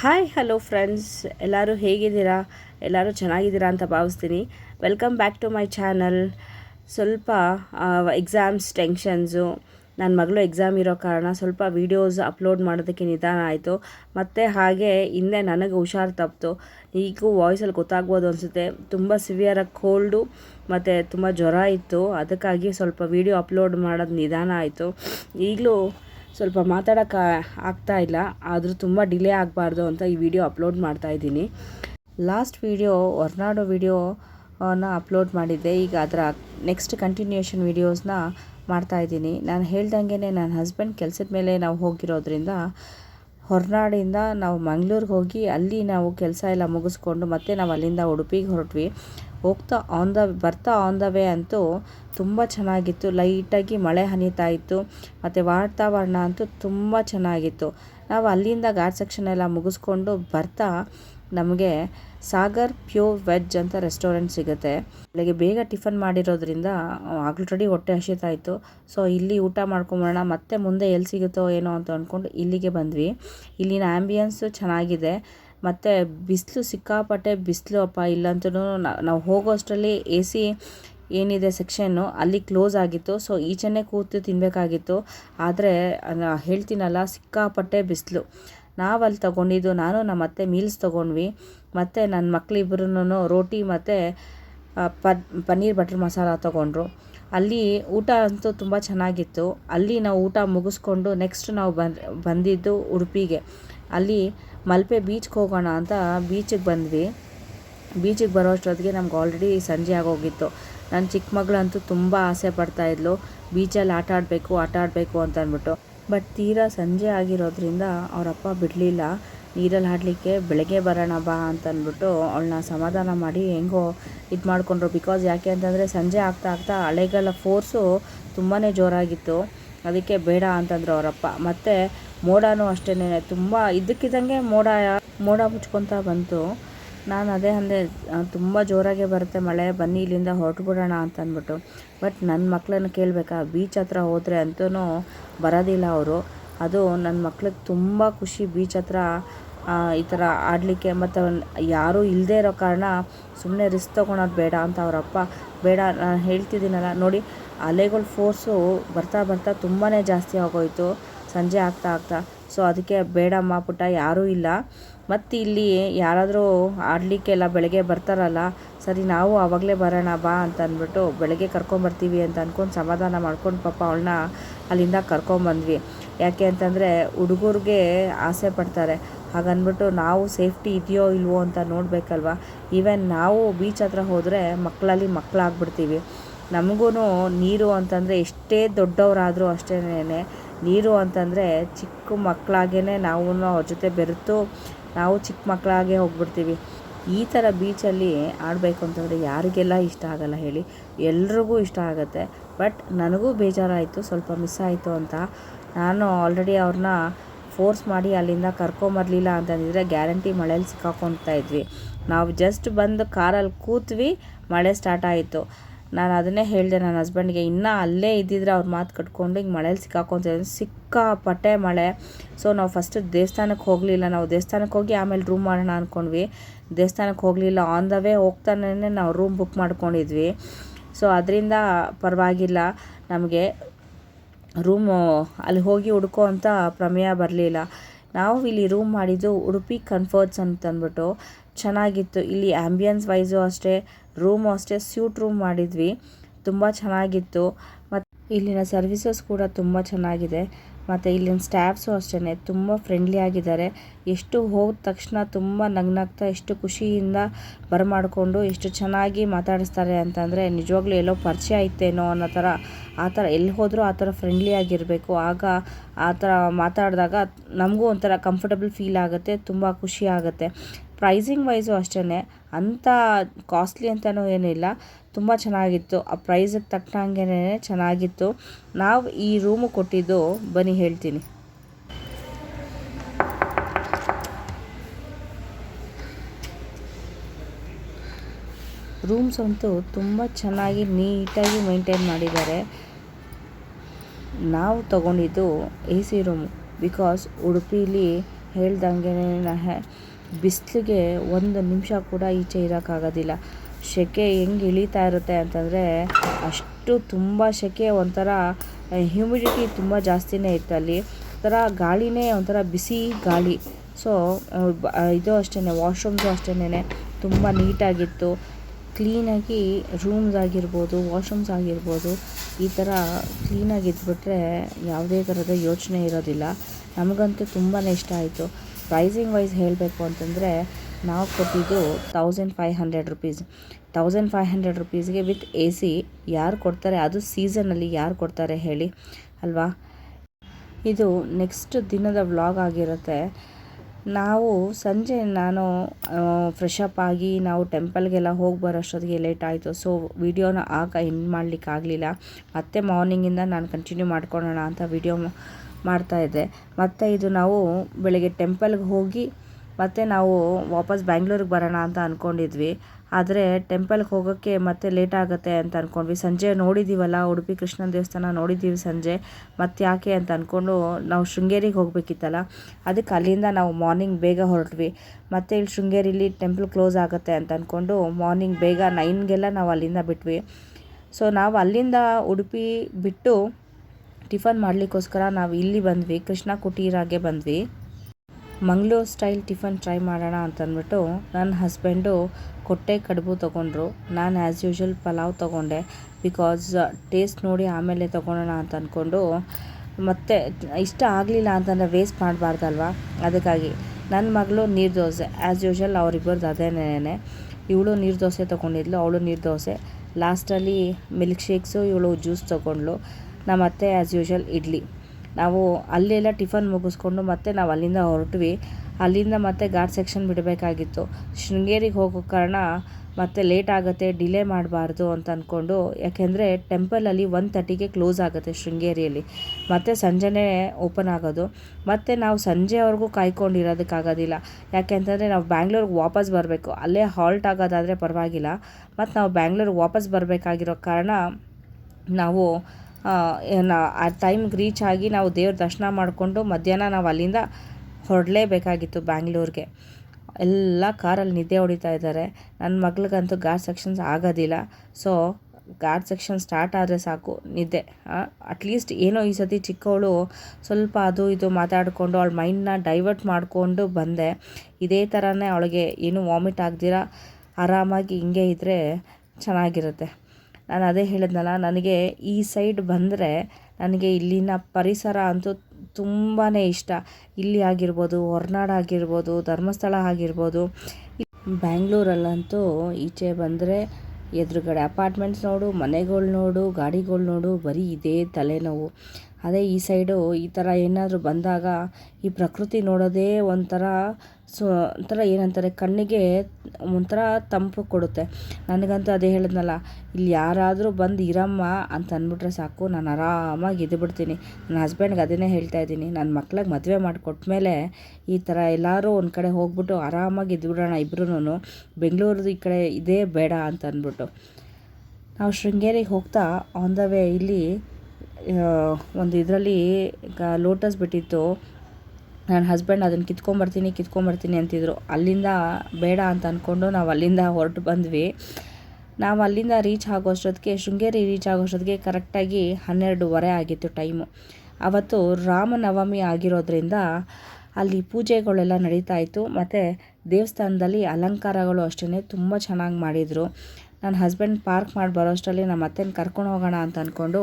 Hi hello friends ಎಲ್ಲರೂ ಹೇಗಿದ್ದೀರಾ? ಎಲ್ಲರೂ ಚೆನ್ನಾಗಿದ್ದೀರಾ ಅಂತ ಭಾವಿಸ್ತೀನಿ. Welcome back to my channel ಸ್ವಲ್ಪ ಎಕ್ಸಾಮ್ಸ್ ಟೆನ್ಷನ್ಸು ನನ್ನ ಮಗಳು ಎಕ್ಸಾಮ್ ಇರೋ ಕಾರಣ ಸ್ವಲ್ಪ ವೀಡಿಯೋಸ್ ಅಪ್ಲೋಡ್ ಮಾಡೋದಕ್ಕೆ ನಿಧಾನ ಆಯಿತು. ಮತ್ತು ಹಾಗೆ ಹಿಂದೆ ನನಗೆ ಹುಷಾರು ತಪ್ಪಿತು ಈಗೂ ವಾಯ್ಸಲ್ಲಿ ಗೊತ್ತಾಗ್ಬೋದು ಅನಿಸುತ್ತೆ. ತುಂಬ ಸಿವಿಯರಾಗಿ ಕೋಲ್ಡು ಮತ್ತು ತುಂಬ ಜ್ವರ ಇತ್ತು. ಅದಕ್ಕಾಗಿ ಸ್ವಲ್ಪ ವೀಡಿಯೋ ಅಪ್ಲೋಡ್ ಮಾಡೋದು ನಿಧಾನ ಆಯಿತು. ಈಗಲೂ ಸ್ವಲ್ಪ ಮಾತಾಡೋಕೆ ಆಗ್ತಾ ಇಲ್ಲ, ಆದರೂ ತುಂಬ ಡಿಲೇ ಆಗಬಾರ್ದು ಅಂತ ಈ ವಿಡಿಯೋ ಅಪ್ಲೋಡ್ ಮಾಡ್ತಾ ಇದ್ದೀನಿ. ಲಾಸ್ಟ್ ವಿಡಿಯೋ, ಹೊರ್ನಾಡು ವಿಡಿಯೋನ ಅಪ್ಲೋಡ್ ಮಾಡಿದ್ದೆ. ಈಗ ಅದರ ನೆಕ್ಸ್ಟ್ ಕಂಟಿನ್ಯೂಷನ್ ವೀಡಿಯೋಸ್ನ ಮಾಡ್ತಾ ಇದ್ದೀನಿ. ನಾನು ಹೇಳ್ದಂಗೆ ನನ್ನ ಹಸ್ಬೆಂಡ್ ಕೆಲಸದ ಮೇಲೆ ನಾವು ಹೋಗಿರೋದ್ರಿಂದ ಹೊರನಾಡಿಂದ ನಾವು ಮಂಗ್ಳೂರಿಗೆ ಹೋಗಿ ಅಲ್ಲಿ ನಾವು ಕೆಲಸ ಎಲ್ಲ ಮುಗಿಸ್ಕೊಂಡು ಮತ್ತೆ ನಾವು ಅಲ್ಲಿಂದ ಉಡುಪಿಗೆ ಹೊರಟ್ವಿ. ಹೋಗ್ತಾ ಆನ್ ದ ಬರ್ತಾ ಆನ್ ದ ವೇ ಅಂತೂ ತುಂಬ ಚೆನ್ನಾಗಿತ್ತು. ಲೈಟಾಗಿ ಮಳೆ ಹನಿತಾ ಇತ್ತು. ಮತ್ತು ವಾತಾವರಣ ಅಂತೂ ತುಂಬ ಚೆನ್ನಾಗಿತ್ತು. ನಾವು ಅಲ್ಲಿಂದ ಘಾಟ್ ಸೆಕ್ಷನ್ ಎಲ್ಲ ಮುಗಿಸ್ಕೊಂಡು ಬರ್ತಾ ನಮಗೆ ಸಾಗರ್ ಪ್ಯೂರ್ ವೆಜ್ ಅಂತ ರೆಸ್ಟೋರೆಂಟ್ ಸಿಗುತ್ತೆ. ಬೆಳಗ್ಗೆ ಬೇಗ ಟಿಫನ್ ಮಾಡಿರೋದ್ರಿಂದ ಆಲ್ರೆಡಿ ಹೊಟ್ಟೆ ಹಸಿತಾಯಿತ್ತು ಸೊ, ಇಲ್ಲಿ ಊಟ ಮಾಡ್ಕೊಂಬರೋಣ, ಮತ್ತೆ ಮುಂದೆ ಎಲ್ಲಿ ಸಿಗುತ್ತೋ ಏನೋ ಅಂತ ಅಂದ್ಕೊಂಡು ಇಲ್ಲಿಗೆ ಬಂದ್ವಿ. ಇಲ್ಲಿನ ಆ್ಯಂಬಿಯನ್ಸು ಚೆನ್ನಾಗಿದೆ. ಮತ್ತು ಬಿಸಿಲು ಸಿಕ್ಕಾಪಟ್ಟೆ ಬಿಸಿಲು ಅಪ್ಪ ಇಲ್ಲಂತೂ ನಾವು ಹೋಗೋಷ್ಟರಲ್ಲಿ ಎ ಸಿ ಏನಿದೆ ಸೆಕ್ಷನ್ನು ಅಲ್ಲಿ ಕ್ಲೋಸ್ ಆಗಿತ್ತು. ಸೊ, ಈಚೆನೇ ಕೂತು ತಿನ್ನಬೇಕಾಗಿತ್ತು ಆದರೆ ಹೇಳ್ತೀನಲ್ಲ, ಸಿಕ್ಕಾಪಟ್ಟೆ ಬಿಸಿಲು. ನಾವು ಅಲ್ಲಿ ತೊಗೊಂಡಿದ್ದು, ನಾನು ನಮ್ಮ ಅತ್ತೆ ಮೀಲ್ಸ್ ತೊಗೊಂಡ್ವಿ. ಮತ್ತು ನನ್ನ ಮಕ್ಕಳಿಬ್ರು ರೋಟಿ ಮತ್ತು ಪದ್ ಪನ್ನೀರ್ ಬಟರ್ ಮಸಾಲ ತೊಗೊಂಡ್ರು. ಅಲ್ಲಿ ಊಟ ಅಂತೂ ತುಂಬ ಚೆನ್ನಾಗಿತ್ತು. ಅಲ್ಲಿ ನಾವು ಊಟ ಮುಗಿಸ್ಕೊಂಡು ನೆಕ್ಸ್ಟ್ ನಾವು ಬಂದು, ಬಂದಿದ್ದು ಉಡುಪಿಗೆ. ಅಲ್ಲಿ ಮಲ್ಪೆ ಬೀಚ್ಗೆ ಹೋಗೋಣ ಅಂತ ಬೀಚಿಗೆ ಬಂದ್ವಿ. ಬೀಚಿಗೆ ಬರೋ ಅಷ್ಟೊತ್ತಿಗೆ ನಮ್ಗೆ ಆಲ್ರೆಡಿ ಸಂಜೆ ಆಗೋಗಿತ್ತು. ನನ್ನ ಚಿಕ್ಕ ಮಗಳಂತೂ ತುಂಬ ಆಸೆ ಪಡ್ತಾಯಿದ್ಲು ಬೀಚಲ್ಲಿ ಆಟ ಆಡಬೇಕು ಆಟ ಆಡಬೇಕು ಅಂತ ಅಂದ್ಬಿಟ್ಟು ಬಟ್ ತೀರಾ ಸಂಜೆ ಆಗಿರೋದ್ರಿಂದ ಅವರಪ್ಪ ಬಿಡಲಿಲ್ಲ. ನೀರಲ್ಲಿ ಆಡಲಿಕ್ಕೆ ಬೆಳಗ್ಗೆ ಬರೋಣ ಬಾ ಅಂತ ಅಂದ್ಬಿಟ್ಟು ಅವಳನ್ನ ಸಮಾಧಾನ ಮಾಡಿ ಹೆಂಗೋ ಇದು ಮಾಡಿಕೊಂಡ್ರು. ಬಿಕಾಸ್ ಯಾಕೆ ಅಂತಂದರೆ ಸಂಜೆ ಆಗ್ತಾ ಆಗ್ತಾ ಅಲೆಗಳ ಫೋರ್ಸು ತುಂಬಾ ಜೋರಾಗಿತ್ತು. ಅದಕ್ಕೆ ಬೇಡ ಅಂತಂದ್ರು ಅವರಪ್ಪ. ಮತ್ತು ಮೋಡನೂ ಅಷ್ಟೇ ತುಂಬ ಇದ್ದಕ್ಕಿದ್ದಂಗೆ ಮೋಡ ಮೋಡ ಮುಚ್ಕೊತಾ ಬಂತು. ನಾನು ಅದೇ ಅಂದೆ ತುಂಬ ಜೋರಾಗೆ ಬರುತ್ತೆ ಮಳೆ, ಬನ್ನಿ ಇಲ್ಲಿಂದ ಹೊರಟು ಬಿಡೋಣ ಅಂತ ಅಂದ್ಬಿಟ್ಟು ಬಟ್ ನನ್ನ ಮಕ್ಕಳನ್ನು ಕೇಳಬೇಕಾ, ಬೀಚ್ ಹತ್ರ ಹೋದರೆ ಅಂತೂ ಬರೋದಿಲ್ಲ ಅವರು. ಅದು ನನ್ನ ಮಕ್ಳಿಗೆ ತುಂಬ ಖುಷಿ ಬೀಚ್ ಹತ್ರ ಈ ಥರ ಆಡಲಿಕ್ಕೆ. ಮತ್ತು ಯಾರೂ ಇಲ್ಲದೇ ಇರೋ ಕಾರಣ ಸುಮ್ಮನೆ ರಿಸ್ಕ್ ತೊಗೊಳೋದು ಬೇಡ ಅಂತ ಅವರಪ್ಪ ಬೇಡ, ನಾನು ಹೇಳ್ತಿದ್ದೀನಲ್ಲ. ನೋಡಿ, ಅಲೆಗಳ ಫೋರ್ಸು ಬರ್ತಾ ಬರ್ತಾ ತುಂಬಾ ಜಾಸ್ತಿ ಆಗೋಯಿತು. ಸಂಜೆ ಆಗ್ತಾ ಆಗ್ತಾ. ಸೊ, ಅದಕ್ಕೆ ಬೇಡಮ್ಮ ಪುಟ್ಟ, ಯಾರೂ ಇಲ್ಲ. ಮತ್ತು ಇಲ್ಲಿ ಯಾರಾದರೂ ಆಡಲಿಕ್ಕೆಲ್ಲ ಬೆಳಗ್ಗೆ ಬರ್ತಾರಲ್ಲ, ಸರಿ ನಾವು ಆವಾಗಲೇ ಬರೋಣ ಬಾ ಅಂತ ಅಂದ್ಬಿಟ್ಟು ಬೆಳಗ್ಗೆ ಕರ್ಕೊಂಬರ್ತೀವಿ ಅಂತ ಅಂದ್ಕೊಂಡು ಸಮಾಧಾನ ಮಾಡ್ಕೊಂಡು ಪಾಪ ಅವಳನ್ನ ಅಲ್ಲಿಂದ ಕರ್ಕೊಂಬಂದ್ವಿ. ಯಾಕೆ ಅಂತಂದರೆ ಹುಡುಗರಿಗೆ ಆಸೆ ಪಡ್ತಾರೆ. ಹಾಗನ್ಬಿಟ್ಟು ನಾವು ಸೇಫ್ಟಿ ಇದೆಯೋ ಇಲ್ವೋ ಅಂತ ನೋಡಬೇಕಲ್ವ? ಈವನ್ ನಾವು ಬೀಚ್ ಹತ್ರ ಹೋದರೆ ಮಕ್ಕಳಲ್ಲಿ ಮಕ್ಕಳಾಗ್ಬಿಡ್ತೀವಿ ನಮಗೂ ನೀರು ಅಂತಂದರೆ ಎಷ್ಟೇ ದೊಡ್ಡವರಾದರೂ ಅಷ್ಟೇ ನೀರು ಅಂತಂದರೆ ಚಿಕ್ಕ ಮಕ್ಕಳಾಗೇ ನಾವು ಅವ್ರ ಜೊತೆ ಬೆರೆತು ನಾವು ಚಿಕ್ಕ ಮಕ್ಕಳಾಗೆ ಹೋಗ್ಬಿಡ್ತೀವಿ. ಈ ಥರ ಬೀಚಲ್ಲಿ ಆಡಬೇಕು ಅಂತಂದರೆ ಯಾರಿಗೆಲ್ಲ ಇಷ್ಟ ಆಗಲ್ಲ ಹೇಳಿ. ಎಲ್ರಿಗೂ ಇಷ್ಟ ಆಗುತ್ತೆ. ಬಟ್ ನನಗೂ ಬೇಜಾರಾಯಿತು, ಸ್ವಲ್ಪ ಮಿಸ್ ಆಯಿತು ಅಂತ. ನಾನು ಆಲ್ರೆಡಿ ಅವ್ರನ್ನ ಫೋರ್ಸ್ ಮಾಡಿ ಅಲ್ಲಿಂದ ಕರ್ಕೊಂಬರಲಿಲ್ಲ ಅಂತಂದಿದ್ರೆ ಗ್ಯಾರಂಟಿ ಮಳೆಯಲ್ಲಿ ಸಿಕ್ಕಾಕೊತಾ ಇದ್ವಿ. ನಾವು ಜಸ್ಟ್ ಬಂದು ಕಾರಲ್ಲಿ ಕೂತ್ವಿ, ಮಳೆ ಸ್ಟಾರ್ಟ್ ಆಯಿತು. ನಾನು ಅದನ್ನೇ ಹೇಳಿದೆ, ನನ್ನ ಹಸ್ಬೆಂಡ್ಗೆ ಇನ್ನೂ ಅಲ್ಲೇ ಇದ್ದಿದ್ರೆ ಅವ್ರ ಮಾತು ಕಟ್ಕೊಂಡು ಹಿಂಗೆ ಮಳೇಲಿ ಸಿಕ್ಕಾಕೊತಿದ್ದೆ ಸಿಕ್ಕಾಪಟ್ಟೆ ಮಳೆ. ಸೊ ನಾವು ಫಸ್ಟ್ ದೇವಸ್ಥಾನಕ್ಕೆ ಹೋಗಲಿಲ್ಲ. ನಾವು ದೇವಸ್ಥಾನಕ್ಕೆ ಹೋಗಿ ಆಮೇಲೆ ರೂಮ್ ಮಾಡೋಣ ಅಂದ್ಕೊಂಡ್ವಿ ದೇವಸ್ಥಾನಕ್ಕೆ ಹೋಗಲಿಲ್ಲ. ಆನ್ ದ ವೇ ಹೋಗ್ತಾನೇ ನಾವು ರೂಮ್ ಬುಕ್ ಮಾಡ್ಕೊಂಡಿದ್ವಿ. ಸೊ ಅದರಿಂದ ಪರವಾಗಿಲ್ಲ. ನಮಗೆ ರೂಮು ಅಲ್ಲಿ ಹೋಗಿ ಹುಡುಕೋ ಅಂತ ಪ್ರಮೇಯ ಬರಲಿಲ್ಲ. ನಾವು ಇಲ್ಲಿ ರೂಮ್ ಮಾಡಿದ್ದು ಉಡುಪಿ ಕನ್ಫರ್ಟ್ಸ್ ಅಂತಂದ್ಬಿಟ್ಟು. ಚೆನ್ನಾಗಿತ್ತು. ಇಲ್ಲಿ ಆ್ಯಂಬಿಯನ್ಸ್ ವೈಸು ಅಷ್ಟೇ ರೂಮು ಅಷ್ಟೇ ಸ್ಯೂಟ್ ರೂಮ್ ಮಾಡಿದ್ವಿ. ತುಂಬ ಚೆನ್ನಾಗಿತ್ತು. ಮತ್ತು ಇಲ್ಲಿನ ಸರ್ವಿಸಸ್ ಕೂಡ ತುಂಬ ಚೆನ್ನಾಗಿದೆ. ಮತ್ತು ಇಲ್ಲಿನ ಸ್ಟಾಫ್ಸು ಅಷ್ಟೇ ತುಂಬ ಫ್ರೆಂಡ್ಲಿ ಆಗಿದ್ದಾರೆ. ಎಷ್ಟು ಹೋದ ತಕ್ಷಣ ತುಂಬ ನಗ್ನಾಗ್ತಾ, ಎಷ್ಟು ಖುಷಿಯಿಂದ ಬರಮಾಡಿಕೊಂಡು, ಎಷ್ಟು ಚೆನ್ನಾಗಿ ಮಾತಾಡಿಸ್ತಾರೆ ಅಂತಂದರೆ, ನಿಜವಾಗ್ಲೂ ಎಲ್ಲೋ ಪರಿಚಯ ಐತೇನೋ ಅನ್ನೋ ಥರ, ಆ ಥರ ಎಲ್ಲಿ ಹೋದರೂ ಆ ಥರ ಫ್ರೆಂಡ್ಲಿ ಆಗಿರಬೇಕು. ಆಗ ಆ ಥರ ಮಾತಾಡಿದಾಗ ನಮಗೂ ಒಂಥರ ಕಂಫರ್ಟಬಲ್ ಫೀಲ್ ಆಗುತ್ತೆ, ತುಂಬ ಖುಷಿ ಆಗುತ್ತೆ. ಪ್ರೈಸಿಂಗ್ ವೈಸು ಅಷ್ಟೇ ಅಂಥ ಕಾಸ್ಟ್ಲಿ ಅಂತಲೂ ಏನಿಲ್ಲ. ತುಂಬ ಚೆನ್ನಾಗಿತ್ತು. ಆ ಪ್ರೈಸಿಗೆ ತಕ್ಕಂಗೆ ಚೆನ್ನಾಗಿತ್ತು. ನಾವು ಈ ರೂಮು ಕೊಟ್ಟಿದ್ದು, ಬನ್ನಿ ಹೇಳ್ತೀನಿ. ರೂಮ್ಸ್ ಅಂತೂ ತುಂಬ ಚೆನ್ನಾಗಿ ನೀಟಾಗಿ ಮೇಂಟೈನ್ ಮಾಡಿದ್ದಾರೆ. ನಾವು ತಗೊಂಡಿದ್ದು ಎ ಸಿ ರೂಮು ಬಿಕಾಸ್ ಉಡುಪಿಲಿ ಹೇಳ್ದಂಗೆ ಬಿಸಿಲಿಗೆ ಒಂದು ನಿಮಿಷ ಕೂಡ ಈಚೆ ಇರೋಕ್ಕಾಗೋದಿಲ್ಲ. ಸೆಕೆ ಹೆಂಗೆ ಇಳೀತಾ ಇರುತ್ತೆ ಅಂತಂದರೆ ಅಷ್ಟು ತುಂಬ ಸೆಕೆ ಒಂಥರ ಹ್ಯೂಮಿಡಿಟಿ ತುಂಬ ಜಾಸ್ತಿನೇ ಇತ್ತು ಅಲ್ಲಿ. ಒಂಥರ ಗಾಳಿನೇ, ಒಂಥರ ಬಿಸಿ ಗಾಳಿ. ಸೊ ಇದು ಅಷ್ಟೇ ವಾಶ್ರೂಮ್ಸು ಅಷ್ಟೇ ತುಂಬ ನೀಟಾಗಿತ್ತು. ಕ್ಲೀನಾಗಿ ರೂಮ್ಸ್ ಆಗಿರ್ಬೋದು ವಾಶ್ರೂಮ್ಸ್ ಆಗಿರ್ಬೋದು, ಈ ಥರ ಕ್ಲೀನಾಗಿ ಇದ್ಬಿಟ್ರೆ ಯಾವುದೇ ಥರದ ಯೋಚನೆ ಇರೋದಿಲ್ಲ. ನಮಗಂತೂ ತುಂಬಾ ಇಷ್ಟ ಆಯಿತು. ಪ್ರೈಸಿಂಗ್ ವೈಸ್ ಹೇಳಬೇಕು ಅಂತಂದರೆ ನಾವು ಕೊಟ್ಟಿದ್ದು thousand five hundred rupees thousand five hundred ರುಪೀಸ್ಗೆ with A C ಯಾರು ಕೊಡ್ತಾರೆ, ಅದು ಸೀಸನಲ್ಲಿ ಯಾರು ಕೊಡ್ತಾರೆ ಹೇಳಿ, ಅಲ್ವಾ? ಇದು ನೆಕ್ಸ್ಟ್ ದಿನದ ವ್ಲಾಗ್ ಆಗಿರುತ್ತೆ. ನಾವು ಸಂಜೆ ನಾನು ಫ್ರೆಶ್ ಆಗಿ ನಾವು ಟೆಂಪಲ್ಗೆಲ್ಲ ಹೋಗಿ ಬರೋಷ್ಟೊತ್ತಿಗೆ ಲೇಟ್ ಆಯಿತು. ಸೊ ವಿಡಿಯೋನ ಆಗ ಎಂಡ್ ಮಾಡಲಿಕ್ಕೆ ಆಗಲಿಲ್ಲ ಮತ್ತೆ ಮಾರ್ನಿಂಗಿಂದ ನಾನು ಕಂಟಿನ್ಯೂ ಮಾಡ್ಕೊಳ್ಳೋಣ ಅಂತ ವಿಡಿಯೋ ಮಾಡ್ತಾಯಿದ್ದೆ ಮತ್ತು ಇದು ನಾವು ಬೆಳಗ್ಗೆ ಟೆಂಪಲ್ಗೆ ಹೋಗಿ, ಮತ್ತು ನಾವು ವಾಪಸ್ ಬ್ಯಾಂಗ್ಳೂರಿಗೆ ಬರೋಣ ಅಂತ ಅಂದ್ಕೊಂಡಿದ್ವಿ ಆದರೆ ಟೆಂಪಲ್ಗೆ ಹೋಗೋಕ್ಕೆ ಮತ್ತೆ ಲೇಟ್ ಆಗುತ್ತೆ ಅಂತ ಅಂದ್ಕೊಂಡ್ವಿ ಸಂಜೆ ನೋಡಿದ್ದೀವಲ್ಲ ಉಡುಪಿ ಕೃಷ್ಣನ ದೇವಸ್ಥಾನ ನೋಡಿದ್ದೀವಿ ಸಂಜೆ. ಮತ್ತೆ ಯಾಕೆ ಅಂತ ಅಂದ್ಕೊಂಡು ನಾವು ಶೃಂಗೇರಿಗೆ ಹೋಗಬೇಕಿತ್ತಲ್ಲ, ಅದಕ್ಕೆ ಅಲ್ಲಿಂದ ನಾವು ಮಾರ್ನಿಂಗ್ ಬೇಗ ಹೊರಟ್ವಿ. ಮತ್ತು ಇಲ್ಲಿ ಶೃಂಗೇರಿಲಿ ಟೆಂಪಲ್ ಕ್ಲೋಸ್ ಆಗುತ್ತೆ ಅಂತ ಅಂದ್ಕೊಂಡು ಮಾರ್ನಿಂಗ್ ಬೇಗ ನೈನ್ಗೆಲ್ಲ ನಾವು ಅಲ್ಲಿಂದ ಬಿಟ್ವಿ. ಸೊ ನಾವು ಅಲ್ಲಿಂದ ಉಡುಪಿ ಬಿಟ್ಟು ಟಿಫನ್ ಮಾಡಲಿಕ್ಕೋಸ್ಕರ ನಾವು ಇಲ್ಲಿ ಬಂದ್ವಿ, ಕೃಷ್ಣ ಕುಟೀರಾಗೆ ಬಂದ್ವಿ. ಮಂಗಳೂರು ಸ್ಟೈಲ್ ಟಿಫನ್ ಟ್ರೈ ಮಾಡೋಣ ಅಂತಂದ್ಬಿಟ್ಟು ನನ್ನ ಹಸ್ಬೆಂಡು ಕೊಟ್ಟೆ ಕಡುಬು ತೊಗೊಂಡ್ರು. ನಾನು ಆ್ಯಸ್ ಯೂಶ್ವಲ್ ಪಲಾವ್ ತೊಗೊಂಡೆ. ಬಿಕಾಸ್ ಟೇಸ್ಟ್ ನೋಡಿ ಆಮೇಲೆ ತೊಗೊಳೋಣ ಅಂತ ಅಂದ್ಕೊಂಡು ಮತ್ತು ಇಷ್ಟ ಆಗಲಿಲ್ಲ ಅಂತಂದರೆ ವೇಸ್ಟ್ ಮಾಡಬಾರ್ದಲ್ವ? ಅದಕ್ಕಾಗಿ ನನ್ನ ಮಗಳು ನೀರು ದೋಸೆ. ಆ್ಯಸ್ ಯೂಶ್ವಲ್ ಅವರಿಬ್ಬರದ್ದು ಅದೇನೇ ಇವಳು ನೀರು ದೋಸೆ ತೊಗೊಂಡಿದ್ಲು, ಅವಳು ನೀರು ದೋಸೆ. ಲಾಸ್ಟಲ್ಲಿ ಮಿಲ್ಕ್ ಶೇಕ್ಸು ಇವಳು ಜ್ಯೂಸ್ ತೊಗೊಂಡ್ಳು. ನಮ್ಮ ಅತ್ತೆ ಆ್ಯಸ್ ಯೂಶ್ವಲ್ ಇಡ್ಲಿ. ನಾವು ಅಲ್ಲೆಲ್ಲ ಟಿಫನ್ ಮುಗಿಸ್ಕೊಂಡು ಮತ್ತೆ ನಾವು ಅಲ್ಲಿಂದ ಹೊರಟ್ವಿ. ಅಲ್ಲಿಂದ ಮತ್ತೆ ಘಾಟ್ ಸೆಕ್ಷನ್ ಬಿಡಬೇಕಾಗಿತ್ತು. ಶೃಂಗೇರಿಗೆ ಹೋಗೋ ಕಾರಣ ಮತ್ತೆ ಲೇಟ್ ಆಗುತ್ತೆ ಡಿಲೇ ಮಾಡಬಾರ್ದು ಅಂತ ಅಂದ್ಕೊಂಡು ಯಾಕೆಂದರೆ ಟೆಂಪಲಲ್ಲಿ ಒನ್ ತರ್ಟಿಗೆ ಕ್ಲೋಸ್ ಆಗುತ್ತೆ ಶೃಂಗೇರಿಯಲ್ಲಿ. ಮತ್ತು ಸಂಜೆನೇ ಓಪನ್ ಆಗೋದು. ಮತ್ತು ನಾವು ಸಂಜೆವರೆಗೂ ಕಾಯ್ಕೊಂಡಿರೋದಕ್ಕಾಗೋದಿಲ್ಲ. ಯಾಕೆ ಅಂತಂದರೆ ನಾವು ಬ್ಯಾಂಗ್ಳೂರಿಗೆ ವಾಪಸ್ ಬರಬೇಕು. ಅಲ್ಲೇ ಹಾಲ್ಟ್ ಆಗೋದಾದರೆ ಪರವಾಗಿಲ್ಲ. ಮತ್ತು ನಾವು ಬ್ಯಾಂಗ್ಳೂರಿಗೆ ವಾಪಸ್ ಬರಬೇಕಾಗಿರೋ ಕಾರಣ ನಾವು ಆ ಟೈಮ್ಗೆ ರೀಚ್ ಆಗಿ ನಾವು ದೇವ್ರ ದರ್ಶನ ಮಾಡಿಕೊಂಡು ಮಧ್ಯಾಹ್ನ ನಾವು ಅಲ್ಲಿಂದ ಹೊರಡಲೇಬೇಕಾಗಿತ್ತು ಬ್ಯಾಂಗ್ಳೂರಿಗೆ. ಎಲ್ಲ ಕಾರಲ್ಲಿ ನಿದ್ದೆ ಹೊಡಿತಾ ಇದ್ದಾರೆ. ನನ್ನ ಮಗ್ಳಿಗಂತೂ ಗಾರ್ಡ್ ಸೆಕ್ಷನ್ಸ್ ಆಗೋದಿಲ್ಲ. ಸೊ ಗಾರ್ಡ್ ಸೆಕ್ಷನ್ ಸ್ಟಾರ್ಟ್ ಆದರೆ ಸಾಕು, ನಿದ್ದೆ ಅಟ್ಲೀಸ್ಟ್ ಏನೋ ಈ ಸತಿ ಚಿಕ್ಕವಳು ಸ್ವಲ್ಪ ಅದು ಇದು ಮಾತಾಡಿಕೊಂಡು ಅವಳ ಮೈಂಡನ್ನ ಡೈವರ್ಟ್ ಮಾಡಿಕೊಂಡು ಬಂದೆ. ಇದೇ ಥರನೇ ಅವಳಿಗೆ ಏನು ವಾಮಿಟ್ ಆಗ್ದಿರ, ಆರಾಮಾಗಿ ಹಿಂಗೆ ಇದ್ದರೆ ಚೆನ್ನಾಗಿರುತ್ತೆ. ನಾನು ಅದೇ ಹೇಳಿದ್ನಲ್ಲ, ನನಗೆ ಈ ಸೈಡ್ ಬಂದರೆ ನನಗೆ ಇಲ್ಲಿನ ಪರಿಸರ ಅಂತೂ ತುಂಬಾ ಇಷ್ಟ. ಇಲ್ಲಿ ಆಗಿರ್ಬೋದು, ಹೊರನಾಡು ಆಗಿರ್ಬೋದು, ಧರ್ಮಸ್ಥಳ ಆಗಿರ್ಬೋದು. ಬ್ಯಾಂಗ್ಳೂರಲ್ಲಂತೂ ಈಚೆ ಬಂದರೆ ಎದುರುಗಡೆ ಅಪಾರ್ಟ್ಮೆಂಟ್ಸ್ ನೋಡು, ಮನೆಗಳು ನೋಡು, ಗಾಡಿಗಳು ನೋಡು, ಬರೀ ಇದೇ ತಲೆನೋವು. ಅದೇ ಈ ಸೈಡು ಈ ಥರ ಏನಾದರೂ ಬಂದಾಗ ಈ ಪ್ರಕೃತಿ ನೋಡೋದೇ ಒಂಥರ ಸೊ, ಒಂಥರ ಏನಂತಾರೆ, ಕಣ್ಣಿಗೆ ಒಂಥರ ತಂಪು ಕೊಡುತ್ತೆ. ನನಗಂತೂ ಅದೇ ಹೇಳಿದ್ನಲ್ಲ, ಇಲ್ಲಿ ಯಾರಾದರೂ ಬಂದು ಇರಮ್ಮ ಅಂತ ಅಂದ್ಬಿಟ್ರೆ ಸಾಕು, ನಾನು ಆರಾಮಾಗಿ ಇದ್ದುಬಿಡ್ತೀನಿ ನನ್ನ ಹಸ್ಬೆಂಡ್ಗೆ ಅದನ್ನೇ ಹೇಳ್ತಾ ಇದ್ದೀನಿ, ನನ್ನ ಮಕ್ಳಿಗೆ ಮದುವೆ ಮಾಡಿಕೊಟ್ಮೇಲೆ ಈ ಥರ ಎಲ್ಲರೂ ಒಂದು ಕಡೆ ಹೋಗ್ಬಿಟ್ಟು ಆರಾಮಾಗಿ ಇದ್ಬಿಡೋಣ ಇಬ್ಬರೂ ಬೆಂಗಳೂರದು ಈ ಕಡೆ ಇದೇ ಬೇಡ ಅಂತ ಅಂದ್ಬಿಟ್ಟು. ನಾವು ಶೃಂಗೇರಿಗೆ ಹೋಗ್ತಾ ಆನ್ ದ ವೇ ಇಲ್ಲಿ ಒಂದು ಇದರಲ್ಲಿ ಲೋಟಸ್ ಬಿಟ್ಟಿತ್ತು. ನನ್ನ ಹಸ್ಬೆಂಡ್ ಅದನ್ನು ಕಿತ್ಕೊಂಬರ್ತೀನಿ ಕಿತ್ಕೊಂಬರ್ತೀನಿ ಅಂತಿದ್ರು. ಅಲ್ಲಿಂದ ಬೇಡ ಅಂತ ಅಂದ್ಕೊಂಡು ನಾವು ಅಲ್ಲಿಂದ ಹೊರಟು ಬಂದ್ವಿ. ನಾವು ಅಲ್ಲಿಂದ ರೀಚ್ ಆಗೋಷ್ಟೊತ್ತಿಗೆ ಶೃಂಗೇರಿ ರೀಚ್ ಆಗೋಷ್ಟೊತ್ತಿಗೆ ಕರೆಕ್ಟಾಗಿ ಹನ್ನೆರಡೂವರೆ ಆಗಿತ್ತು ಟೈಮು ಅವತ್ತು ರಾಮನವಮಿ ಆಗಿರೋದ್ರಿಂದ ಅಲ್ಲಿ ಪೂಜೆಗಳೆಲ್ಲ ನಡೀತಾ ಇತ್ತು. ಮತ್ತು ದೇವಸ್ಥಾನದಲ್ಲಿ ಅಲಂಕಾರಗಳು ಅಷ್ಟೇ ತುಂಬ ಚೆನ್ನಾಗಿ ಮಾಡಿದರು. ನನ್ನ ಹಸ್ಬೆಂಡ್ ಪಾರ್ಕ್ ಮಾಡಿ ಬರೋಷ್ಟರಲ್ಲಿ ನಮ್ಮ ಅತ್ತೆನ ಕರ್ಕೊಂಡು ಹೋಗೋಣ ಅಂತ ಅಂದ್ಕೊಂಡು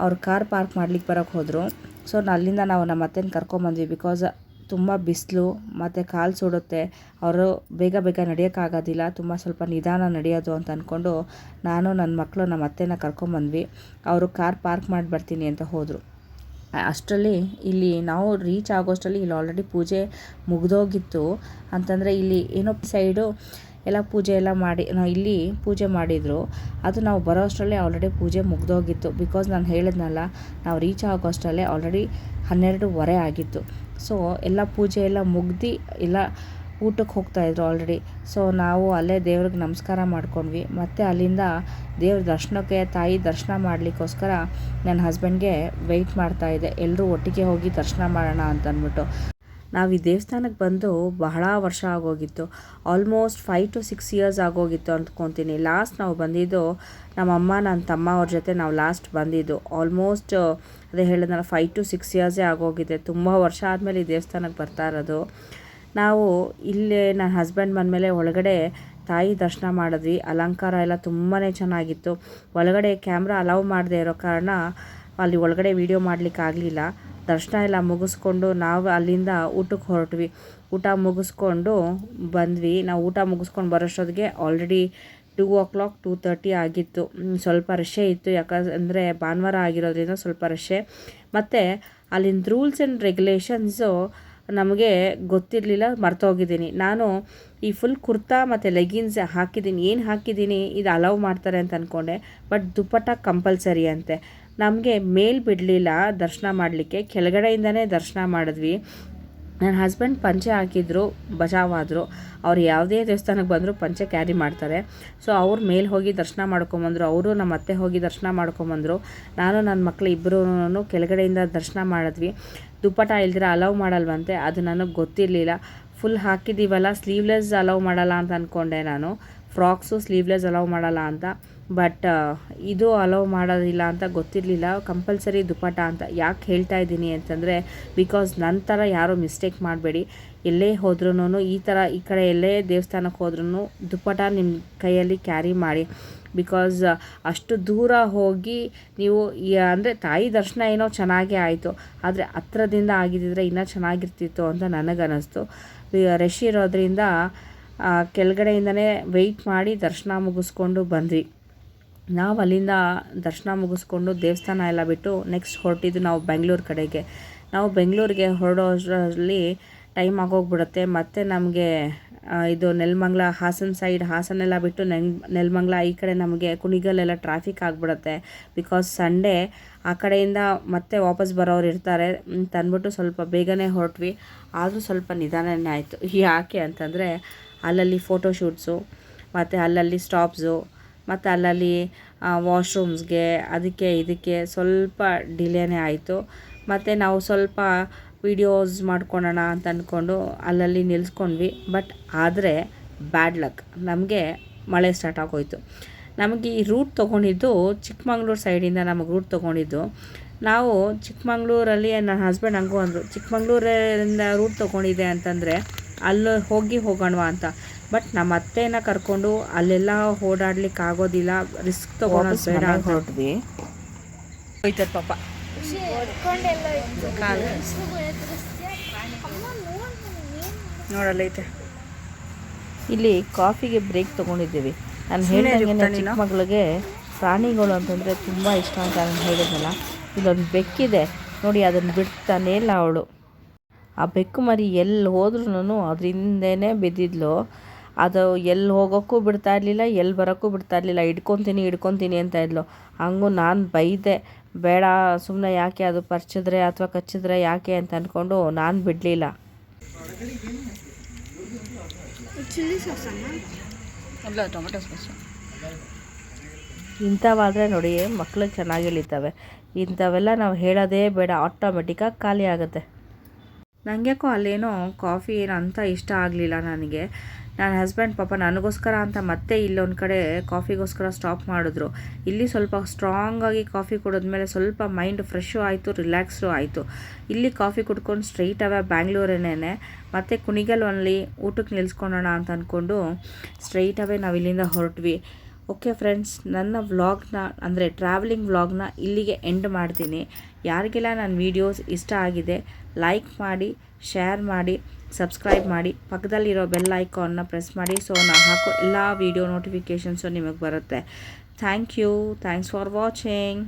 ಅವ್ರು ಕಾರ್ ಪಾರ್ಕ್ ಮಾಡ್ಲಿಕ್ಕೆ ಬರೋಕ್ಕೆ ಹೋದರು. ಸೊ ಅಲ್ಲಿಂದ ನಾವು ನಮ್ಮ ಅತ್ತೆನ ಕರ್ಕೊಂಬಂದ್ವಿ ಬಿಕಾಸ್ ತುಂಬ ಬಿಸಿಲು, ಮತ್ತು ಕಾಲು ಸುಡುತ್ತೆ. ಅವರು ಬೇಗ ಬೇಗ ನಡೆಯೋಕ್ಕಾಗೋದಿಲ್ಲ, ತುಂಬ ಸ್ವಲ್ಪ ನಿಧಾನ ನಡೆಯೋದು ಅಂತ ಅಂದ್ಕೊಂಡು ನಾನು ನನ್ನ ಮಕ್ಕಳು ನಮ್ಮ ಅತ್ತೆನ ಕರ್ಕೊಂಬಂದ್ವಿ ಅವರು ಕಾರ್ ಪಾರ್ಕ್ ಮಾಡಿ ಬರ್ತೀನಿ ಅಂತ ಹೋದರು. ಅಷ್ಟರಲ್ಲಿ ಇಲ್ಲಿ ನಾವು ರೀಚ್ ಆಗೋಷ್ಟರಲ್ಲಿ ಇಲ್ಲಿ ಆಲ್ರೆಡಿ ಪೂಜೆ ಮುಗಿದೋಗಿತ್ತು. ಅಂತಂದರೆ ಇಲ್ಲಿ ಏನೋ ಸೈಡು ಎಲ್ಲ ಪೂಜೆ ಎಲ್ಲ ಮಾಡಿ ಇಲ್ಲಿ ಪೂಜೆ ಮಾಡಿದರು. ಅದು ನಾವು ಬರೋ ಅಷ್ಟರಲ್ಲೇ ಆಲ್ರೆಡಿ ಪೂಜೆ ಮುಗ್ದೋಗಿತ್ತು. ಬಿಕಾಸ್ ನಾನು ಹೇಳಿದ್ನಲ್ಲ, ನಾವು ರೀಚ್ ಆಗೋ ಅಷ್ಟರಲ್ಲೇ ಆಲ್ರೆಡಿ ಹನ್ನೆರಡುವರೆ ಆಗಿತ್ತು. ಸೊ ಎಲ್ಲ ಪೂಜೆ ಎಲ್ಲ ಮುಗ್ದು ಎಲ್ಲ ಊಟಕ್ಕೆ ಹೋಗ್ತಾಯಿದ್ರು ಆಲ್ರೆಡಿ ಸೊ ನಾವು ಅಲ್ಲೇ ದೇವ್ರಿಗೆ ನಮಸ್ಕಾರ ಮಾಡ್ಕೊಂಡ್ವಿ. ಮತ್ತು ಅಲ್ಲಿಂದ ದೇವ್ರ ದರ್ಶನಕ್ಕೆ, ತಾಯಿ ದರ್ಶನ ಮಾಡಲಿಕ್ಕೋಸ್ಕರ ನನ್ನ ಹಸ್ಬೆಂಡ್ಗೆ ವೆಯ್ಟ್ ಮಾಡ್ತಾಯಿದ್ದೆ ಎಲ್ಲರೂ ಒಟ್ಟಿಗೆ ಹೋಗಿ ದರ್ಶನ ಮಾಡೋಣ ಅಂತ ಅಂದ್ಬಿಟ್ಟು ನಾವು ಈ ದೇವಸ್ಥಾನಕ್ಕೆ ಬಂದು ಬಹಳ ವರ್ಷ ಆಗೋಗಿತ್ತು. Almost five to six years ಆಗೋಗಿತ್ತು ಅಂದ್ಕೊತೀನಿ. ಲಾಸ್ಟ್ ನಾವು ಬಂದಿದ್ದು ನಮ್ಮ ಅಮ್ಮ ನನ್ನ ತಮ್ಮ ಅವ್ರ ಜೊತೆ ನಾವು ಲಾಸ್ಟ್ ಬಂದಿದ್ದು. ಆಲ್ಮೋಸ್ಟ್ ಅದೇ ಹೇಳಿದ್ನಲ್ಲ ಫೈವ್ ಟು ಸಿಕ್ಸ್ ಇಯರ್ಸೇ ಆಗೋಗಿದೆ. ತುಂಬ ವರ್ಷ ಆದಮೇಲೆ ಈ ದೇವಸ್ಥಾನಕ್ಕೆ ಬರ್ತಾ ಇರೋದು. ನಾವು ಇಲ್ಲೇ ನನ್ನ ಹಸ್ಬೆಂಡ್ ಬಂದಮೇಲೆ ಒಳಗಡೆ ತಾಯಿ ದರ್ಶನ ಮಾಡಿದ್ವಿ. ಅಲಂಕಾರ ಎಲ್ಲ ತುಂಬಾ ಚೆನ್ನಾಗಿತ್ತು. ಒಳಗಡೆ ಕ್ಯಾಮ್ರಾ ಅಲೌ ಮಾಡದೇ ಇರೋ ಕಾರಣ ಅಲ್ಲಿ ಒಳಗಡೆ ವೀಡಿಯೋ ಮಾಡಲಿಕ್ಕಾಗಲಿಲ್ಲ. ದರ್ಶನ ಎಲ್ಲ ಮುಗಿಸ್ಕೊಂಡು ನಾವು ಅಲ್ಲಿಂದ ಊಟಕ್ಕೆ ಹೊರಟ್ವಿ. ಊಟ ಮುಗಿಸ್ಕೊಂಡು ಬಂದ್ವಿ. ನಾವು ಊಟ ಮುಗಿಸ್ಕೊಂಡು ಬರೋಷ್ಟೊತ್ತಿಗೆ already two o'clock two thirty ಆಗಿತ್ತು ಸ್ವಲ್ಪ ರಶ್ಶೇ ಇತ್ತು. ಯಾಕಂದರೆ ಭಾನುವಾರ ಆಗಿರೋದ್ರಿಂದ ಸ್ವಲ್ಪ ರಶ್ಶೇ ಮತ್ತು ಅಲ್ಲಿನ ರೂಲ್ಸ್ ಆ್ಯಂಡ್ ರೆಗ್ಯುಲೇಷನ್ಸು ನಮಗೆ ಗೊತ್ತಿರಲಿಲ್ಲ, ಮರ್ತೋಗಿದ್ದೀನಿ. ನಾನು ಈ ಫುಲ್ ಕುರ್ತಾ ಮತ್ತು ಲೆಗಿನ್ಸ್ ಹಾಕಿದ್ದೀನಿ. ಏನು ಹಾಕಿದ್ದೀನಿ? ಇದು ಅಲೌ ಮಾಡ್ತಾರೆ ಅಂತ ಅಂದ್ಕೊಂಡೆ ಬಟ್ ದುಪ್ಪಟ್ಟ ಕಂಪಲ್ಸರಿ ಅಂತೆ. ನಮಗೆ ಮೇಲ್ ಬಿಡಲಿಲ್ಲ ದರ್ಶನ ಮಾಡಲಿಕ್ಕೆ. ಕೆಳಗಡೆಯಿಂದನೇ ದರ್ಶನ ಮಾಡಿದ್ವಿ. ನನ್ನ ಹಸ್ಬೆಂಡ್ ಪಂಚೆ ಹಾಕಿದ್ರು ಬಚಾವಾದರು ಅವ್ರು ಯಾವುದೇ ದೇವಸ್ಥಾನಕ್ಕೆ ಬಂದರೂ ಪಂಚೆ ಕ್ಯಾರಿ ಮಾಡ್ತಾರೆ. ಸೊ, ಅವ್ರು ಮೇಲೆ ಹೋಗಿ ದರ್ಶನ ಮಾಡ್ಕೊಂಬಂದರು. ಅವರು ನಮ್ಮ ಅತ್ತೆ ಹೋಗಿ ದರ್ಶನ ಮಾಡ್ಕೊಂಬಂದರು. ನಾನು, ನನ್ನ ಮಕ್ಕಳು ಇಬ್ಬರೂ ಕೆಳಗಡೆಯಿಂದ ದರ್ಶನ ಮಾಡಿದ್ವಿ. ದುಪ್ಪಟ ಇಲ್ದಿರ ಅಲೌ ಮಾಡಲ್ವಂತೆ. ಅದು ನನಗೆ ಗೊತ್ತಿರಲಿಲ್ಲ. ಫುಲ್ ಹಾಕಿದ್ದೀವಲ್ಲ ಸ್ಲೀವ್ಲೆಸ್ ಅಲೌ ಮಾಡಲ್ಲ ಅಂತ ಅಂದ್ಕೊಂಡೆ ನಾನು. ಫ್ರಾಕ್ಸು ಸ್ಲೀವ್ಲೆಸ್ ಅಲೌ ಮಾಡಲ್ಲ ಅಂತ. ಬಟ್ ಇದು ಅಲೋವ್ ಮಾಡೋದಿಲ್ಲ ಅಂತ ಗೊತ್ತಿರಲಿಲ್ಲ. ಕಂಪಲ್ಸರಿ ದುಪ್ಪಟ ಅಂತ ಯಾಕೆ ಹೇಳ್ತಾ ಇದ್ದೀನಿ ಅಂತಂದರೆ ಬಿಕಾಸ್ ನನ್ನ ಥರ ಯಾರೂ ಮಿಸ್ಟೇಕ್ ಮಾಡಬೇಡಿ. ಎಲ್ಲೇ ಹೋದ್ರೂ ಈ ಥರ ಈ ಕಡೆ ಎಲ್ಲೇ ದೇವಸ್ಥಾನಕ್ಕೆ ಹೋದ್ರೂ ದುಪ್ಪಟ ನಿಮ್ಮ ಕೈಯಲ್ಲಿ ಕ್ಯಾರಿ ಮಾಡಿ. ಬಿಕಾಸ್ ಅಷ್ಟು ದೂರ ಹೋಗಿ ನೀವು ಅಂದರೆ ತಾಯಿ ದರ್ಶನ ಏನೋ ಚೆನ್ನಾಗೇ ಆಯಿತು. ಆದರೆ ಹತ್ರದಿಂದ ಆಗಿದ್ದಿದ್ರೆ ಇನ್ನೂ ಚೆನ್ನಾಗಿರ್ತಿತ್ತು ಅಂತ ನನಗನ್ನಿಸ್ತು ರಶ್ ಇರೋದ್ರಿಂದ ಕೆಳಗಡೆಯಿಂದನೇ ವೆಯ್ಟ್ ಮಾಡಿ ದರ್ಶನ ಮುಗಿಸ್ಕೊಂಡು ಬಂದ್ವಿ. ನಾವು ಅಲ್ಲಿಂದ ದರ್ಶನ ಮುಗಿಸ್ಕೊಂಡು ದೇವಸ್ಥಾನ ಎಲ್ಲ ಬಿಟ್ಟು ನೆಕ್ಸ್ಟ್ ಹೊರಟಿದ್ದು ನಾವು ಬೆಂಗಳೂರು ಕಡೆಗೆ. ನಾವು ಬೆಂಗಳೂರಿಗೆ ಹೊರಡೋದ್ರಲ್ಲಿ ಟೈಮ್ ಆಗೋಗ್ಬಿಡುತ್ತೆ, ಮತ್ತು ನಮಗೆ ಇದು ನೆಲಮಂಗ್ಲ, ಹಾಸನ ಸೈಡ್ ಹಾಸನೆಲ್ಲ ಬಿಟ್ಟು ನೆಂಗ್ ನೆಲಮಂಗ್ಲ ಈ ಕಡೆ ನಮಗೆ ಕುಣಿಗಲ್ಲೆಲ್ಲ ಟ್ರಾಫಿಕ್ ಆಗಿಬಿಡುತ್ತೆ. ಬಿಕಾಸ್ ಸಂಡೇ ಆ ಕಡೆಯಿಂದ ಮತ್ತೆ ವಾಪಸ್ ಬರೋರು ಇರ್ತಾರೆ. ತಂದ್ಬಿಟ್ಟು ಸ್ವಲ್ಪ ಬೇಗನೆ ಹೊರಟ್ವಿ. ಆದರೂ ಸ್ವಲ್ಪ ನಿಧಾನನೇ ಆಯಿತು. ಯಾಕೆ ಅಂತಂದರೆ ಅಲ್ಲಲ್ಲಿ ಫೋಟೋಶೂಟ್ಸು ಮತ್ತು ಅಲ್ಲಲ್ಲಿ ಸ್ಟಾಪ್ಸು ಮತ್ತು ಅಲ್ಲಲ್ಲಿ ವಾಶ್ರೂಮ್ಸ್ಗೆ ಅದಕ್ಕೆ, ಇದಕ್ಕೆ ಸ್ವಲ್ಪ ಡಿಲೇನೇ ಆಯಿತು. ಮತ್ತು ನಾವು ಸ್ವಲ್ಪ ವಿಡಿಯೋಸ್ ಮಾಡ್ಕೊಳೋಣ ಅಂತ ಅಂದ್ಕೊಂಡು ಅಲ್ಲಲ್ಲಿ ನಿಲ್ಲಿಸ್ಕೊಂಡ್ವಿ ಬಟ್ ಆದರೆ ಬ್ಯಾಡ್ ಲಕ್ ನಮಗೆ ಮಳೆ ಸ್ಟಾರ್ಟ್ ಆಗೋಯ್ತು. ನಮಗೆ ಈ ರೂಟ್ ತೊಗೊಂಡಿದ್ದು ಚಿಕ್ಕಮಂಗ್ಳೂರು ಸೈಡಿಂದ ನಮಗೆ ರೂಟ್ ತೊಗೊಂಡಿದ್ದು. ನಾವು ಚಿಕ್ಕಮಂಗ್ಳೂರಲ್ಲಿ ನನ್ನ ಹಸ್ಬೆಂಡ್ ಹಂಗೂ ಅಂದರು ಚಿಕ್ಕಮಂಗ್ಳೂರಿಂದ ರೂಟ್ ತೊಗೊಂಡಿದೆ ಅಂತಂದರೆ ಅಲ್ಲಿ ಹೋಗಿ ಹೋಗೋಣವಾ ಅಂತ. ಬಟ್ ನಮ್ಮ ಅತ್ತೆನ ಕರ್ಕೊಂಡು ಅಲ್ಲೆಲ್ಲ ಓಡಾಡ್ಲಿಕ್ಕೆ ಆಗೋದಿಲ್ಲ ರಿಸ್ಕ್ ತೊಗೊಳೋದು ಬೇಡ ಹೊರಟ್ವಿ. ಹೋಯ್ತದ ಪಾಪ. ಕಾಲು. ನೋಡಲ್ಲೈತೆ ಇಲ್ಲಿ ಕಾಫಿಗೆ ಬ್ರೇಕ್ ತಗೊಂಡಿದ್ದೀವಿ. ನಾನು ಹೇಳಿದಂಗೆ ಚಿಕ್ಕ ಮಗಳಿಗೆ ಪ್ರಾಣಿಗಳು ಅಂತಂದರೆ ತುಂಬ ಇಷ್ಟ ಅಂತ ನಾನು ಹೇಳಿದ್ನಲ್ಲ. ಇಲ್ಲೊಂದು ಬೆಕ್ಕಿದೆ. ನೋಡಿ ಅದನ್ನು ಬಿಡ್ತಾನೇ ಇಲ್ಲ ಅವಳು. ಆ ಬೆಕ್ಕು ಮರಿ ಎಲ್ಲಿ ಹೋದ್ರೂ ಅದರಿಂದನೇ ಬಿದ್ದಿದ್ಲು. ಅದು ಎಲ್ಲಿ ಹೋಗೋಕ್ಕೂ ಬಿಡ್ತಾ ಇರಲಿಲ್ಲ ಎಲ್ಲಿ ಬರೋಕ್ಕೂ ಬಿಡ್ತಾ ಇರಲಿಲ್ಲ. ಹಿಡ್ಕೊತೀನಿ ಹಿಡ್ಕೊತೀನಿ ಅಂತ ಇದ್ಲು. ಹಂಗೂ ನಾನು ಬೈದೆ ಬೇಡ ಸುಮ್ಮನೆ ಯಾಕೆ ಅದು ಪರ್ಚಿದ್ರೆ ಅಥವಾ ಕಚ್ಚಿದ್ರೆ ಯಾಕೆ? ಅಂತ ಅಂದ್ಕೊಂಡು ನಾನು ಬಿಡಲಿಲ್ಲ. ಅಲ್ಲ ಟೊಮೆಟೊ ಸಾಸ್. ಇಂಥವಾದರೆ ನೋಡಿ ಮಕ್ಕಳು ಚೆನ್ನಾಗಿ ಇಳಿತವೆ. ಇಂಥವೆಲ್ಲ ನಾವು ಹೇಳೋದೇ ಬೇಡ ಆಟೋಮೆಟಿಕ್ಕಾಗಿ ಖಾಲಿ ಆಗುತ್ತೆ. ನನಗ್ಯಾಕೋ ಅಲ್ಲೇನೋ ಕಾಫಿ ಏನು ಅಂತ ಇಷ್ಟ ಆಗಲಿಲ್ಲ ನನಗೆ. ನನ್ನ ಹಸ್ಬೆಂಡ್ ಪಾಪ ನನಗೋಸ್ಕರ ಅಂತ ಮತ್ತೆ ಇಲ್ಲೊಂದು ಕಡೆ ಕಾಫಿಗೋಸ್ಕರ ಸ್ಟಾಪ್ ಮಾಡಿದ್ರು. ಇಲ್ಲಿ ಸ್ವಲ್ಪ ಸ್ಟ್ರಾಂಗಾಗಿ ಕಾಫಿ ಕುಡಿದ್ಮೇಲೆ ಸ್ವಲ್ಪ ಮೈಂಡ್ ಫ್ರೆಶ್ಶು ಆಯಿತು ರಿಲ್ಯಾಕ್ಸು ಆಯಿತು. ಇಲ್ಲಿ ಕಾಫಿ ಕುಡ್ಕೊಂಡು ಸ್ಟ್ರೈಟ್ ಅವೇ ಬ್ಯಾಂಗ್ಳೂರೇನೆ ಮತ್ತು ಕುಣಿಗಲ್ವಲ್ಲಿ ಊಟಕ್ಕೆ ನಿಲ್ಸ್ಕೊಳ್ಳೋಣ ಅಂತ ಅಂದ್ಕೊಂಡು ಸ್ಟ್ರೈಟ್ ಅವೇ ನಾವು ಇಲ್ಲಿಂದ ಹೊರಟ್ವಿ. ಓಕೆ ಫ್ರೆಂಡ್ಸ್ ನನ್ನ ವ್ಲಾಗ್ನ ಅಂದರೆ ಟ್ರಾವೆಲಿಂಗ್ ವ್ಲಾಗ್ನ ಇಲ್ಲಿಗೆ ಎಂಡ್ ಮಾಡ್ತೀನಿ. ಯಾರಿಗೆಲ್ಲ ನನ್ನ ವೀಡಿಯೋಸ್ ಇಷ್ಟ ಆಗಿದೆ ಲೈಕ್ ಮಾಡಿ ಶೇರ್ ಮಾಡಿ ಸಬ್ಸ್ಕ್ರೈಬ್ ಮಾಡಿ, ಪಕ್ಕದಲ್ಲಿರೋ ಬೆಲ್ ಐಕಾನ್ನ ಪ್ರೆಸ್ ಮಾಡಿ ಸೊ ನಾನು ಹಾಕೋ ಎಲ್ಲ ವೀಡಿಯೋ ನೋಟಿಫಿಕೇಷನ್ಸು ನಿಮಗೆ ಬರುತ್ತೆ. Thank you thanks for watching